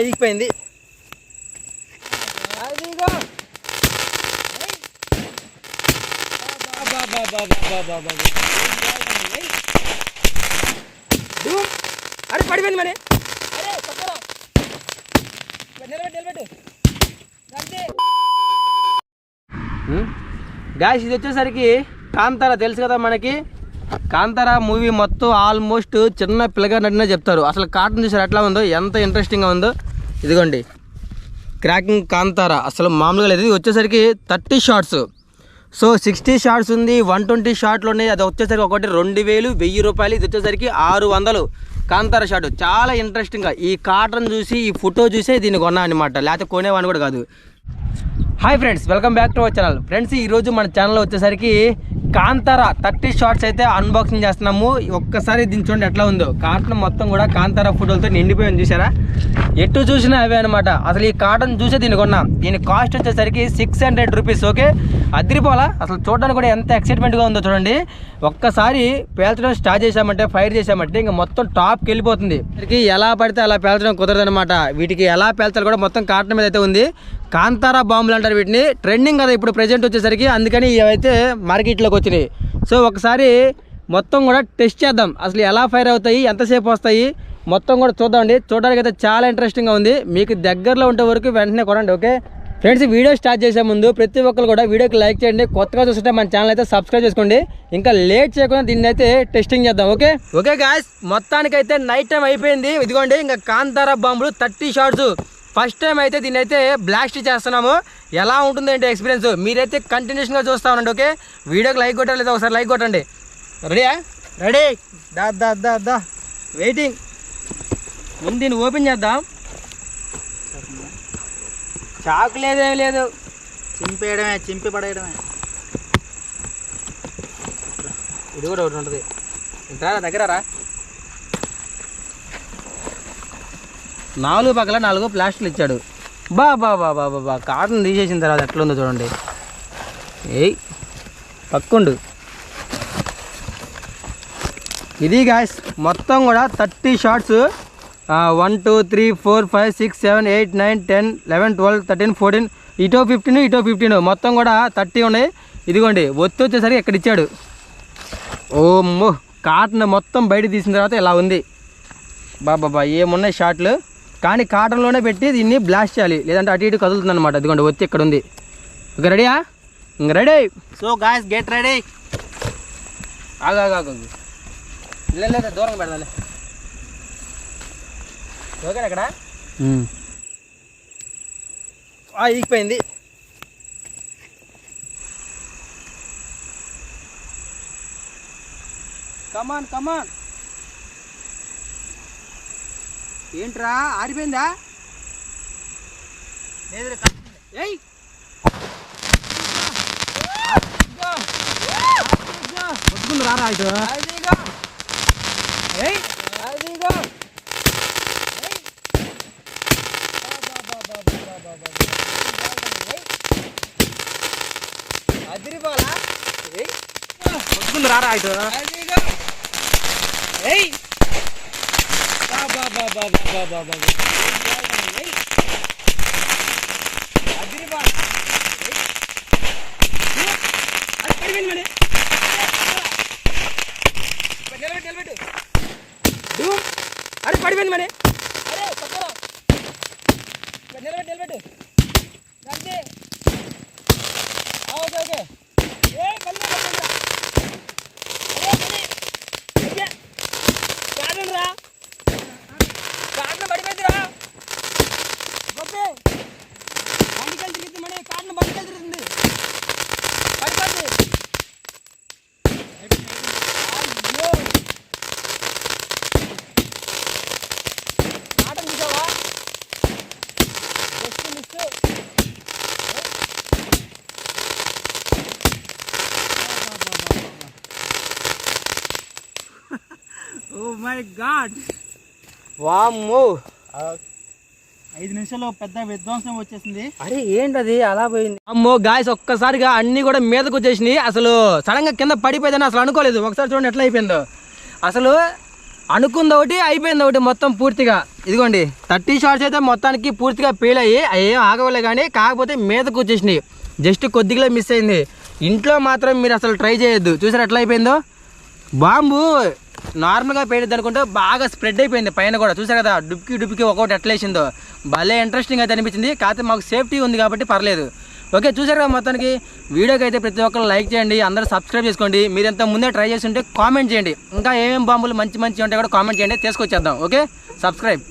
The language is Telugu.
ఈగిపోయింది అరే పడిపోయింది మరి. అరే నిలబెట్టు నిలబెట్టు గాయస్ ఇది వచ్చేసరికి కాంతార తెలుసు కదా మనకి? కాంతార మూవీ మొత్తం ఆల్మోస్ట్ చిన్న పిల్లగా నడినా చెప్తారు. అసలు కాటన్ చూసారు ఎట్లా ఉందో ఎంత ఇంట్రెస్టింగ్గా ఉందో. ఇదిగోండి. క్రాకింగ్ కాంతార. అసలు మామూలుగా లేదు. ఇది వచ్చేసరికి thirty shots so sixty shots ఉంది వన్ ట్వంటీ షార్ట్లు ఉన్నాయి. అది వచ్చేసరికి ఒకటి రెండు వేలు వెయ్యి రూపాయలు. ఇది వచ్చేసరికి ఆరు వందలు. కాంతార షార్ట్ చాలా ఇంట్రెస్టింగ్గా ఈ కాటన్ చూసి ఈ ఫోటో చూసే దీన్ని కొన్నా అనమాట లేకపోతే కొనేవాడిని కూడా కాదు. Hi friends welcome back to our channel friends ఈరోజు మన ఛానల్ వచ్చేసరికి కాంతార థర్టీ షార్ట్స్ అయితే అన్బాక్సింగ్ చేస్తున్నాము. ఒక్కసారి దీని చూడండి ఎట్లా ఉందో. కాటన్ మొత్తం కూడా కాంతార ఫోటోలతో నిండిపోయింది చూసారా? ఎటు చూసినా అవే అనమాట అసలు ఈ కాటన్ చూసే దీనికి కొన్నాం. దీని కాస్ట్ వచ్చేసరికి సిక్స్ హండ్రెడ్ రూపీస్ ఓకే అదిరిపోలా అసలు చూడడానికి కూడా ఎంత ఎక్సైట్మెంట్గా ఉందో చూడండి. ఒక్కసారి పేల్చడం స్టార్ట్ చేశామంటే ఫైర్ చేశామంటే ఇంకా మొత్తం టాప్కి వెళ్ళిపోతుంది. వీటికి ఎలా పడితే అలా పేల్చడం కుదరదనమాట వీటికి ఎలా పేల్చాలి కూడా మొత్తం కాటన్ మీద అయితే ఉంది. కాంతారా బాంబులు అంటారు వీటిని. ట్రెండింగ్ కదా ఇప్పుడు ప్రెజెంట్ వచ్చేసరికి. అందుకని ఇవైతే మార్కెట్లోకి వచ్చినాయి. సో ఒకసారి మొత్తం కూడా టెస్ట్ చేద్దాం. అసలు ఎలా ఫైర్ అవుతాయి ఎంతసేపు వస్తాయి మొత్తం కూడా చూద్దామండి. చూడడానికి అయితే చాలా ఇంట్రెస్టింగ్గా ఉంది. మీకు దగ్గరలో ఉండే వరకు వెంటనే కొనండి ఓకే? ఫ్రెండ్స్ వీడియో స్టార్ట్ చేసే ముందు ప్రతి ఒక్కరు కూడా వీడియోకి లైక్ చేయండి. కొత్తగా చూస్తుంటే మన ఛానల్ అయితే సబ్స్క్రైబ్ చేసుకోండి. ఇంకా లేట్ చేయకుండా దీన్ని అయితే టెస్టింగ్ చేద్దాం ఓకే? ఓకే గాయస్ మొత్తానికైతే నైట్ టైం అయిపోయింది. ఇదిగోండి ఇంకా కాంతారా బాంబులు థర్టీ షార్ట్స్ ఫస్ట్ టైం అయితే దీన్ని అయితే బ్లాస్ట్ చేస్తున్నాము. ఎలా ఉంటుంది ఏంటి ఎక్స్పీరియన్స్ మీరైతే కంటిన్యూషన్గా చూస్తా ఉండండి ఓకే? వీడియోకి లైక్ కొట్టాలి లేదా ఒకసారి లైక్ కొట్టండి. రెడీయా రెడీ దా దా దా దా. వెయిటింగ్ ముందు దీన్ని ఓపెన్ చేద్దాం. చాకు లేదేం. లేదు. చింపేయడమే చింపి పడేయడమే. ఇది కూడా ఒకటి ఉంటుంది. ఇంటారా దగ్గర రా నాలుగు పక్కల నాలుగు ప్లాస్టిక్లు ఇచ్చాడు. బా బా బా బా బా బా. కాటన్ తీసేసిన తర్వాత ఎట్లా ఉందో చూడండి. ఏయ్ పక్కుండు. ఇది గాయస్ మొత్తం కూడా thirty shots one two three four five six seven eight nine ten eleven twelve thirteen fourteen ఇటో ఫిఫ్టీన్ ఇటో ఫిఫ్టీన్ మొత్తం కూడా థర్టీ ఉన్నాయి. ఇదిగోండి ఒత్తి వచ్చేసరికి ఇక్కడ ఇచ్చాడు? ఓమ్మో కాటన్ మొత్తం బయట తీసిన తర్వాత ఇలా ఉంది. బాబా ఏమున్నాయి షార్ట్లు కానీ కాటన్లోనే పెట్టి దీన్ని బ్లాస్ట్ చేయాలి. లేదంటే అటు ఇటు కదులుతుంది అనమాట ఇదిగోండి వచ్చి ఇక్కడ ఉంది. ఓకే రెడీయా ఇంక ready so guys get ready ఆగు దూరంగా పెడదాలే. ఓకే అక్కడ? ఈగిపోయింది. కమాన్ కమాన్ ఏంట్రా ఆరిపోయిందా? ఏయ్! రారా ఇటు. తీసుకుంది రారా ఇటు. ఏయ్! అరే పడిపోయింది మరి అరే తప్పరా నిలబెట్టు నిలబెట్టు. అంతే okay okay. Oh my god వామ్మో. ఐదు నిమిషాల్లో పెద్ద విధ్వంసం వచ్చేసింది. అరే ఏంటది? అలా పోయింది. అమ్మో గాయస్ ఒక్కసారిగా అన్ని కూడా మీదకు వచ్చేసినాయి. అసలు సడన్గా కింద పడిపోయిందని అసలు అనుకోలేదు. ఒకసారి చూడండి ఎట్లా అయిపోయిందో. అసలు అనుకుంది ఒకటి అయిపోయింది ఒకటి మొత్తం పూర్తిగా. ఇదిగోండి థర్టీ షార్ట్స్ అయితే మొత్తానికి పూర్తిగా ఫెయిల్ అయ్యి ఏం ఆగవలే కానీ కాకపోతే మీదకు వచ్చేసినాయి. జస్ట్ కొద్దిగా మిస్ అయింది. ఇంట్లో మాత్రం మీరు అసలు ట్రై చేయొద్దు. చూసారు ఎట్లా అయిపోయిందో? బాంబు! నార్మల్గా పేడద్దు అనుకుంటే బాగా స్ప్రెడ్ అయిపోయింది పైన కూడా. చూసారు కదా డుబ్కి డుబ్కి ఒక్కొక్కటి ఎట్లేసిందో భలే ఇంట్రెస్టింగ్ అయితే అనిపించింది. కాకపోతే మాకు సేఫ్టీ ఉంది కాబట్టి పర్లేదు. ఓకే చూసారు కదా మొత్తానికి? వీడియోకి అయితే ప్రతి ఒక్కరు లైక్ చేయండి అందరూ సబ్స్క్రైబ్ చేసుకోండి. మీరు ఎంత ముందే ట్రై చేసి ఉంటే కామెంట్ చేయండి. ఇంకా ఏమేమి బాంబులు మంచి మంచి ఉంటాయి కూడా కామెంట్ చేయండి. తీసుకొచ్చేద్దాం. Okay subscribe.